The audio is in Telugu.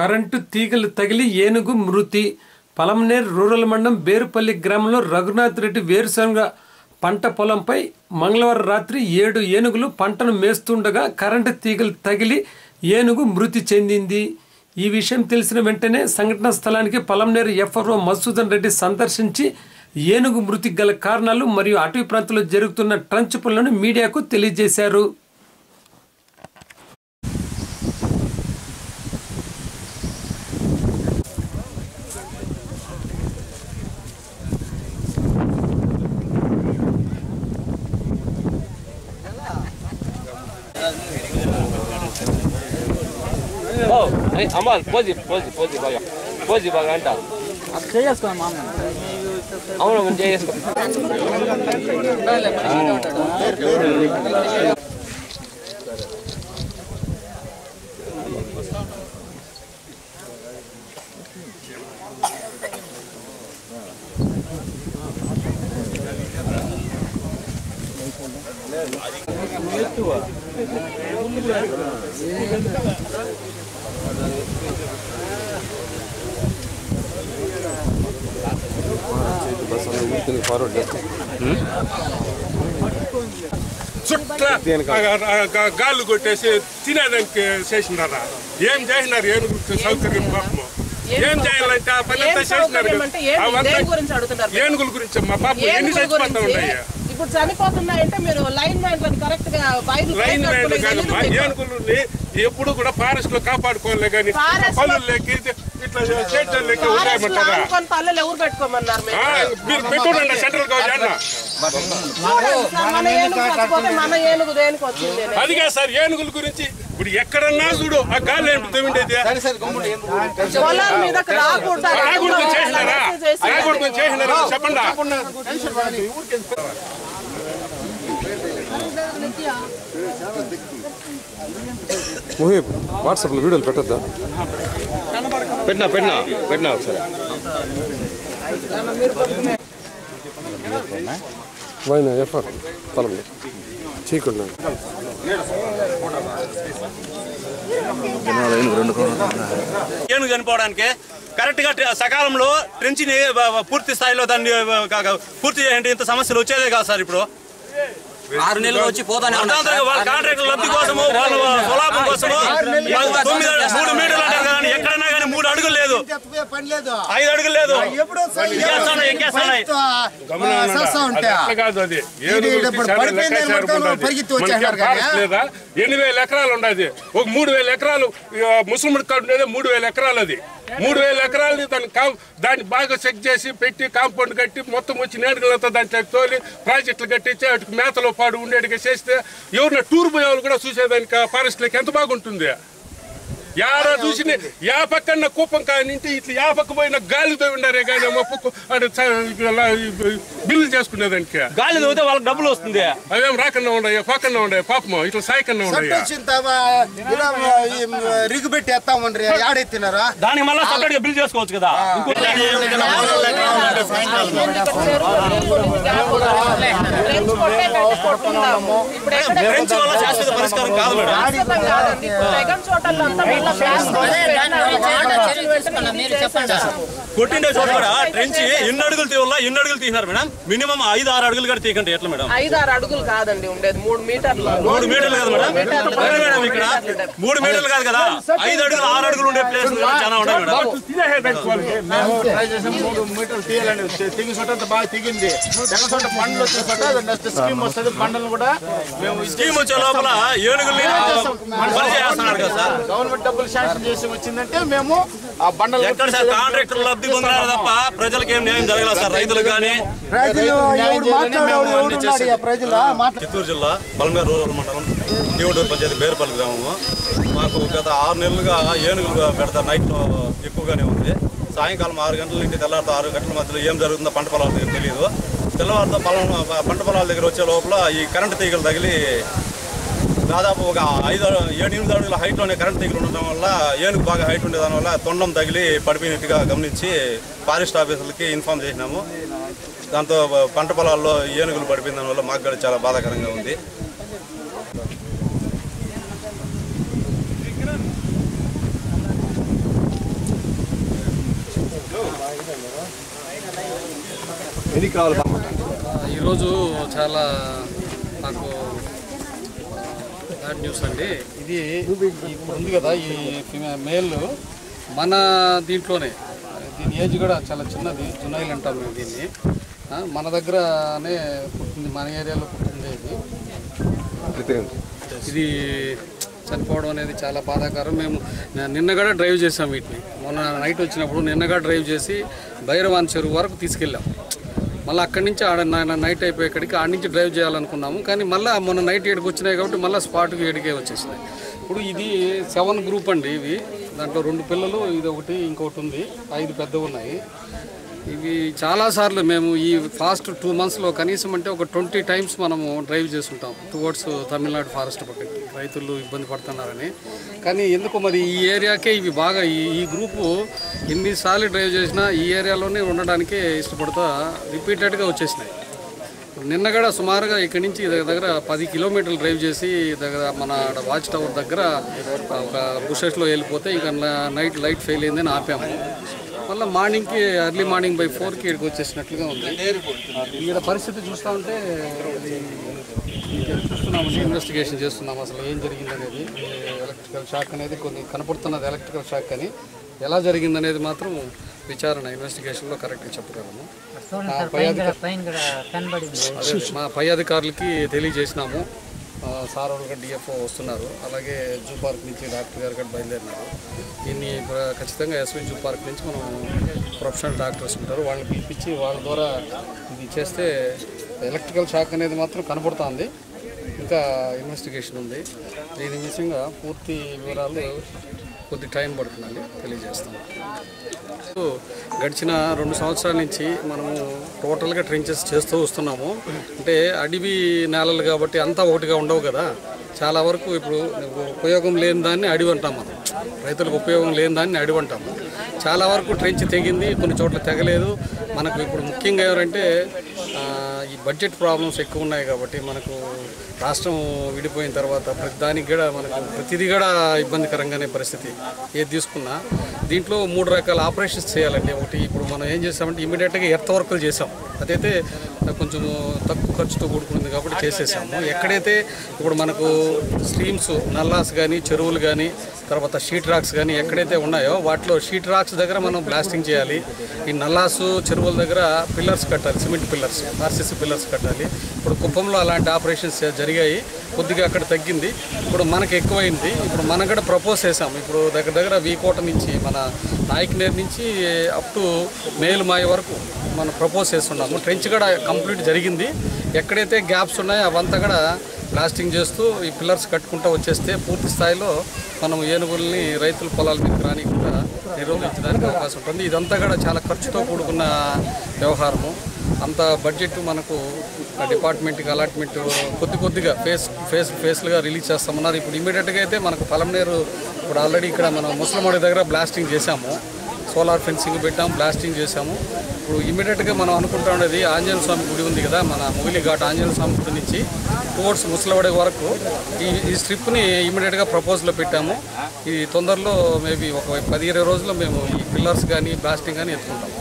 కరెంటు తీగలు తగిలి ఏనుగు మృతి. పలంనేర్ రూరల్ మండలం బేరుపల్లి గ్రామంలో రఘునాథ్ రెడ్డి వేరుశనగ పంట పొలంపై మంగళవారం రాత్రి ఏడు ఏనుగులు పంటను మేస్తుండగా కరెంటు తీగలు తగిలి ఏనుగు మృతి చెందింది. ఈ విషయం తెలిసిన వెంటనే సంఘటనా స్థలానికి పలంనేరు ఎఫ్ఆర్ఓ మసూదన్ రెడ్డి సందర్శించి ఏనుగు మృతికి గల కారణాలు మరియు అటవీ ప్రాంతంలో జరుగుతున్న ట్రంచ్ పనులను మీడియాకు తెలియజేశారు. ఓ అమ్మ పోజి పోజి పోజి బాగా పోజి బాగా అంట చేసుకో మామ అవును మనం చుట్ల గాళ్ళు కొట్టేసి తినేదానికి చేసినారా? ఏం చేసినారు? ఏనుగు సౌకర్యం పాపము? ఏం చేయాలంటే ఆ పని అంతా చేసినారు? ఏనుగుల గురించి మా పాప ఎన్ని చచ్చిపోతా ఉన్నాయి? ఇప్పుడు చనిపోతున్నాయంటే మీరు లైన్ మ్యాన్ కరెక్ట్గా బయలు లైన్ మ్యాన్ కట్టుకుని కానీ మా వెళ్ళి ఏనుగులని ఎప్పుడు కూడా ఫారెస్ట్లో కాపాడుకోలే కానీ Forest లో- పనులు లేక ఇట్లా చేయటం లేక పల్లెలు ఎవరు పెట్టుకోమన్నారు మీరు? ఆ, మీరు పెట్టుకోండి సెంట్రల్ గవర్నమెంట్ చూడండి సార్, మన ఏనుగు చచ్చిపోతే మన ఏనుగు దేనికి వచ్చింది? అని. అదిగా సార్ ఏనుగుల గురించి. ఇప్పుడు ఎక్కడన్నా చూడు ఆ గాలి ఏంటి తవ్విండేది? పొలాల మీదకి రాకూడదు. అని రాకూడదు చెప్పండి ముహీబ్ వాట్సాప్లో వీడియోలు పెట్టద్దా పెట్టినా పెట్టినా పెట్టినా ఒకసారి వైన ఎఫ్ఆర్ పొలంలో చీకుండా ఏనుగు చనిపోవడానికి కరెక్ట్గా సకాలంలో ట్రెంచ్ని పూర్తి స్థాయిలో దాన్ని పూర్తి చేయండి. ఇంత సమస్యలు వచ్చేదే కాదు సార్ ఇప్పుడు. ఆరు నెలలు వచ్చి పోతానే వాళ్ళ కాంట్రాక్టర్ లబ్ధి కోసము వాళ్ళ స్వలాభం కోసము తొమ్మిది మూడు మీటర్లు అంటారు కానీ ఎక్కడైనా కానీ మూడు అడుగులు లేదు. ఐదు అడుగులు లేదు. కాదు ఎన్ని వేల ఎకరాలు ఉండదు ఒక మూడు వేల ఎకరాలు ముస్లిం కార్డు ఉండేది మూడు వేల ఎకరాలు అది. మూడు వేల ఎకరాలని దాన్ని కా- దాన్ని బాగా చెక్ చేసి పెట్టి కాంపౌండ్ కట్టి మొత్తం వచ్చి నేడుగలంతా దాంట్లో తోలి ప్రాజెక్టులు కట్టించి వాటికి మేతలో పాడు ఉండేట్టుగా చేస్తే ఎవరిన టూర్ పోయే వాళ్ళు కూడా చూసేదానికి ఫారెస్ట్ ఎంత బాగుంటుంది? యారా చూసి యా పక్కన కూపం కానింటి ఇట్లా యా పక్క పోయిన గాలితో ఉండారే కానీ మొప్పు బిల్లు చేసుకునేదానికి గాలి తవ్వితే వాళ్ళకి డబ్బులు వస్తుంది అవేం రాకన్నా ఉండయా పక్కన ఉండయా పాపం ఇట్లా సాయకన్నా ఉండయా రిగు పెట్టి ఎత్తామండ్రి ఆడెత్తినారా దానికి మళ్ళీ సపరేట్గా బిల్ చేసుకోవచ్చు కదా పరిష్కారం కాదు madam Ahorita se va a joder, ya no, ya. చేసేసాము. కొట్టిండే చోట కూడా ట్రెంచ్ ఎన్ని అడుగులు తీయాలా ఎన్ని అడుగులు తీసినారు మేడం. మినిమం ఐదు ఆరు అడుగులు కూడా తీయకండి ఎట్లా మేడం? ఐదు ఆరు అడుగులు కాదండి ఉండేది మూడు మీటర్లు. మూడు మీటర్లు కదా మేడం. మేడం ఇక్కడ. మూడు మీటర్లు. కాదు కదా. ఐదు అడుగులు ఆరు అడుగులు ఉండే ప్లేస్ చాలా ఉన్నాయి మేడం. మూడు మీటర్లు తీయాలండి. తెగి చోట బాగా తెగింది తెగ చోట పండ్లు వచ్చిన చోట నెక్స్ట్ స్కీమ్ వస్తుంది పండ్లను కూడా మేము స్కీమ్ వచ్చే లోపల ఏనుగుల్ని పని చేస్తున్నారు కదా సార్. గవర్నమెంట్ డబ్బులు శాంక్షన్ చేసి వచ్చిందంటే మేము ఆ బండలు ఎక్కడ సార్? కాంట్రాక్టర్ లబ్ధి పొందినారు తప్ప? ప్రజలకు ఏం న్యాయం జరగలేదు సార్? రైతులకు కానీ చిత్తూరు జిల్లా బల్మేరు రూరల్ మండలం నీవడూరు పంచాయతీ బేరుపల్లి గ్రామము. మాకు గత ఆరు నెలలుగా ఏనుగులు పెడతా నైట్లో ఎక్కువగానే ఉంది. సాయంకాలం ఆరు గంటల నుంచి తెల్లారితో ఆరు గంటల మధ్యలో ఏం జరుగుతుందో పంట పొలాల దగ్గర తెలియదు తెల్లవారితో పొలం పంట పొలాల దగ్గర వచ్చే లోపల ఈ కరెంటు తీగలు తగిలి దాదాపు ఒక ఐదు ఏడు ఎనిమిది అడుగుల హైట్లోనే కరెంట్ దగ్గర ఉండడం వల్ల ఏనుగు బాగా హైట్ ఉండేదాని వల్ల తొండం తగిలి పడిపోయినట్టుగా గమనించి ఫారెస్ట్ ఆఫీసులకి ఇన్ఫామ్ చేసినాము. దాంతో పంట పొలాల్లో ఏనుగులు పడిపోయిన దానివల్ల మాకు కూడా చాలా బాధాకరంగా ఉంది. ఈరోజు చాలా నాకు న్యూస్ అండి. ఇది ఇప్పుడు ఉంది కదా ఈ ఫిమే- మేల్. మన దీంట్లోనే. దీని ఏజ్ కూడా చాలా చిన్నది. జునైల్ అంటాం మేము దీన్ని. మన దగ్గరనే పుట్టింది మన ఏరియాలో పుట్టింది ఇది. ఇది చనిపోవడం అనేది చాలా బాధాకరం. మేము నిన్న కూడా డ్రైవ్ చేసాం వీటిని. మొన్న నైట్ వచ్చినప్పుడు నిన్నగా డ్రైవ్ చేసి భైరవాన్ చెరువు వరకు తీసుకెళ్ళాం. మళ్ళీ అక్కడి నుంచి ఆడ నైట్ అయిపోయేక్కడికి ఆడ నుంచి డ్రైవ్ చేయాలనుకున్నాము. కానీ మళ్ళీ మొన్న నైట్ ఏడుకు వచ్చినాయి కాబట్టి మళ్ళీ స్పాట్కి ఏడికే వచ్చేసినాయి. ఇప్పుడు ఇది సెవెన్ గ్రూప్ అండి ఇవి. దాంట్లో రెండు పిల్లలు ఇది ఒకటి ఇంకొకటి ఉంది. ఐదు పెద్ద ఉన్నాయి. ఇవి చాలాసార్లు మేము ఈ ఫాస్ట్ టూ మంత్స్లో కనీసం అంటే ఒక ట్వంటీ టైమ్స్ మనము డ్రైవ్ చేస్తుంటాం. టువర్డ్స్ తమిళనాడు ఫారెస్ట్ పక్కకి రైతులు ఇబ్బంది పడుతున్నారని. కానీ ఎందుకో మరి ఈ ఏరియాకే ఇవి బాగా ఈ ఈ గ్రూపు ఎన్నిసార్లు డ్రైవ్ చేసినా ఈ ఏరియాలోనే ఉండడానికే ఇష్టపడుతూ రిపీటెడ్గా వచ్చేసినాయి. నిన్న కూడా సుమారుగా ఇక్కడి నుంచి దగ్గర దగ్గర పది కిలోమీటర్లు డ్రైవ్ చేసి దగ్గర మన ఆడ వాచ్ టవర్ దగ్గర ఒక బుషెస్లో వెళ్ళిపోతే ఇంకా నైట్ లైట్ ఫెయిల్ అయిందని ఆపాము. మళ్ళీ మార్నింగ్కి ఎర్లీ మార్నింగ్ బై ఫోర్కి ఇక్కడికి వచ్చేసినట్లుగా ఉంది. ఇక్కడ పరిస్థితి చూస్తూ ఉంటే అది చూస్తున్నాము ఇన్వెస్టిగేషన్ చేస్తున్నాం అసలు ఏం జరిగింది అనేది ఎలక్ట్రికల్ షాక్ అనేది కొన్ని కనపడుతున్నది ఎలక్ట్రికల్ షాక్ అని. ఎలా జరిగింది అనేది మాత్రం విచారణ ఇన్వెస్టిగేషన్లో కరెక్ట్గా చెప్పగలము. మా పై అధికారులకి తెలియజేసినాము. సార్ వాళ్ళు డిఎఫ్ఓ వస్తున్నారు. అలాగే జూ పార్క్ నుంచి డాక్టర్ గారు కూడా బయలుదేరినారు. దీన్ని ఖచ్చితంగా ఎస్వి జూ పార్క్ నుంచి మనం ప్రొఫెషనల్ డాక్టర్స్ ఉంటారు. వాళ్ళని పిలిపించి వాళ్ళ ద్వారా ఇది చేస్తే ఎలక్ట్రికల్ షాక్ అనేది మాత్రం కనపడుతుంది. ఇంకా ఇన్వెస్టిగేషన్ ఉంది. దీని విషయంగా పూర్తి వివరాలు కొద్ది టైం పడుతుందండి తెలియజేస్తాను. సో, గడిచిన రెండు సంవత్సరాల నుంచి మనము టోటల్గా ట్రెంచెస్ చేస్తూ వస్తున్నాము. అంటే అడవి నేలలు కాబట్టి అంతా ఒకటిగా ఉండవు కదా. చాలా వరకు ఇప్పుడు ఉపయోగం లేని దాన్ని అడివి అంటాం మనం. రైతులకు ఉపయోగం లేని దాన్ని అడివి అంటాము చాలా వరకు ట్రెంచ్ తెగింది కొన్ని చోట్ల తెగలేదు. మనకు ఇప్పుడు ముఖ్యంగా ఎవరంటే ఈ బడ్జెట్ ప్రాబ్లమ్స్ ఎక్కువ ఉన్నాయి కాబట్టి మనకు రాష్ట్రం విడిపోయిన తర్వాత ప్రతి దానికి కూడా మనకు ప్రతిదీ కూడా ఇబ్బందికరంగానే పరిస్థితి ఏది తీసుకున్నా దీంట్లో మూడు రకాల ఆపరేషన్స్ చేయాలండి. ఒకటి ఇప్పుడు మనం ఏం చేసామంటే ఇమీడియట్గా ఎర్త్ వర్కులు చేసాం. అదైతే కొంచెం తక్కువ ఖర్చుతో కూడుకుంది కాబట్టి చేసేసాము. ఎక్కడైతే ఇప్పుడు మనకు స్ట్రీమ్స్ నల్లాస్ కానీ చెరువులు కానీ తర్వాత షీట్ రాక్స్ కానీ ఎక్కడైతే ఉన్నాయో వాటిలో షీట్ రాక్స్ దగ్గర మనం బ్లాస్టింగ్ చేయాలి. ఈ నల్లాసు చెరువుల దగ్గర పిల్లర్స్ కట్టాలి సిమెంట్ పిల్లర్స్ ఆర్సీసీ పిల్లర్స్ కట్టాలి. ఇప్పుడు కుప్పంలో అలాంటి ఆపరేషన్స్ జరిగాయి. కొద్దిగా అక్కడ తగ్గింది. ఇప్పుడు మనకు ఎక్కువైంది. ఇప్పుడు మనం కూడా ప్రపోజ్ చేసాం ఇప్పుడు దగ్గర దగ్గర వీకోట నుంచి మన నాయకనేర్ నుంచి అప్ టు మేలుమాయ వరకు మనం ప్రపోజ్ చేస్తున్నాము. ట్రెంచ్ కూడా కంప్లీట్ జరిగింది. ఎక్కడైతే గ్యాప్స్ ఉన్నాయో అవంతా కూడా బ్లాస్టింగ్ చేస్తూ ఈ పిల్లర్స్ కట్టుకుంటూ వచ్చేస్తే పూర్తి స్థాయిలో మనం ఏనుగుల్ని రైతుల పొలాల మీద రానికుండా నిరోధించడానికి అవకాశం ఉంటుంది. ఇదంతా కూడా చాలా ఖర్చుతో కూడుకున్న వ్యవహారము. అంత బడ్జెట్ మనకు డిపార్ట్మెంట్కి అలాట్మెంట్ కొద్ది కొద్దిగా ఫేస్ ఫేస్ ఫేస్లుగా రిలీజ్ చేస్తామన్నారు. ఇప్పుడు ఇమీడియట్గా అయితే మనకు పలంనేరు ఇప్పుడు ఆల్రెడీ ఇక్కడ మనం ముసలమడి దగ్గర బ్లాస్టింగ్ చేశాము. సోలార్ ఫెన్సింగ్ పెట్టాము బ్లాస్టింగ్ చేశాము. ఇప్పుడు ఇమీడియట్గా మనం అనుకుంటా ఉండేది ఆంజనేయ స్వామి గుడి ఉంది కదా మన మొగిలి ఘాట్ ఆంజనేయ స్వామి గుడి నుంచి టువర్డ్స్ ముసలవాడే వరకు. ఈ ఈ స్ట్రిప్ని ఇమీడియట్గా ప్రపోజల్లో పెట్టాము. ఈ తొందరలో మేబీ ఒక పది ఇరవై రోజుల్లో మేము ఈ పిల్లర్స్ కానీ బ్లాస్టింగ్ కానీ ఎత్తుకుంటాం.